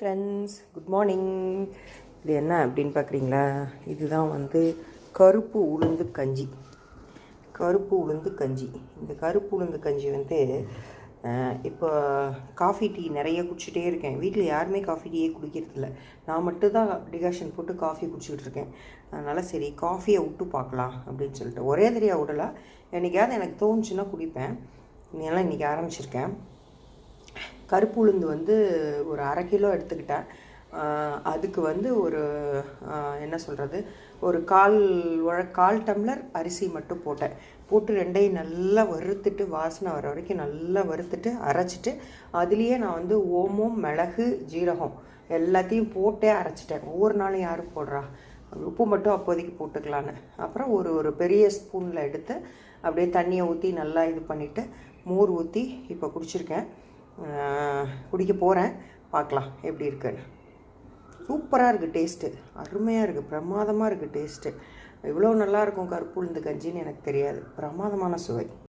Friends good morning இது என்ன அப்படின்னு பார்க்குறீங்களா? இதுதான் வந்து கருப்பு உளுந்து கஞ்சி. கருப்பு உளுந்து கஞ்சி. இந்த கருப்பு உளுந்து கஞ்சி வந்து இப்போ காஃபி டீ நிறைய குடிச்சிட்டே இருக்கேன். வீட்டில் யாருமே காஃபி டீயே குடிக்கிறதில்ல நான் மட்டும்தான் டிகாஷன் போட்டு காஃபி குடிச்சிக்கிட்டு இருக்கேன். அதனால் சரி காஃபியை விட்டு பார்க்கலாம் அப்படின்னு சொல்லிட்டு. ஒரே தெரியா விடல. என்னைக்காவது எனக்கு தோணுச்சுன்னா குடிப்பேன். இதெல்லாம் இன்றைக்கி ஆரம்பிச்சிருக்கேன். கருப்பு உளுந்து வந்து ஒரு அரை கிலோ எடுத்துக்கிட்டேன். அதுக்கு வந்து ஒரு என்ன சொல்கிறது ஒரு கால் உழ கால் டம்ளர் அரிசி மட்டும் போட்டேன். போட்டு ரெண்டையும் நல்லா வறுத்துட்டு வாசனை வர வரைக்கும் நல்லா வறுத்துட்டு அரைச்சிட்டு அதுலேயே நான் வந்து ஓமம் மிளகு ஜீரகம் எல்லாத்தையும் போட்டே அரைச்சிட்டேன். ஒவ்வொரு நாளும் யாரும் போடுறா? உப்பு மட்டும் அப்போதைக்கு போட்டுக்கலான்னு. அப்புறம் ஒரு ஒரு பெரிய ஸ்பூனில் எடுத்து அப்படியே தண்ணியை ஊற்றி நல்லா இது பண்ணிவிட்டு மோர் ஊற்றி இப்போ குடிச்சிருக்கேன். குடிக்க போகிறேன் பார்க்கலாம் எப்படி இருக்குன்னு சூப்பராக இருக்குது டேஸ்ட்டு. அருமையாக இருக்குது பிரமாதமாக இருக்குது டேஸ்ட்டு. இவ்வளோ நல்லாயிருக்கும் கருப்பு உளுந்து கஞ்சின்னு எனக்கு தெரியாது. பிரமாதமான சுவை.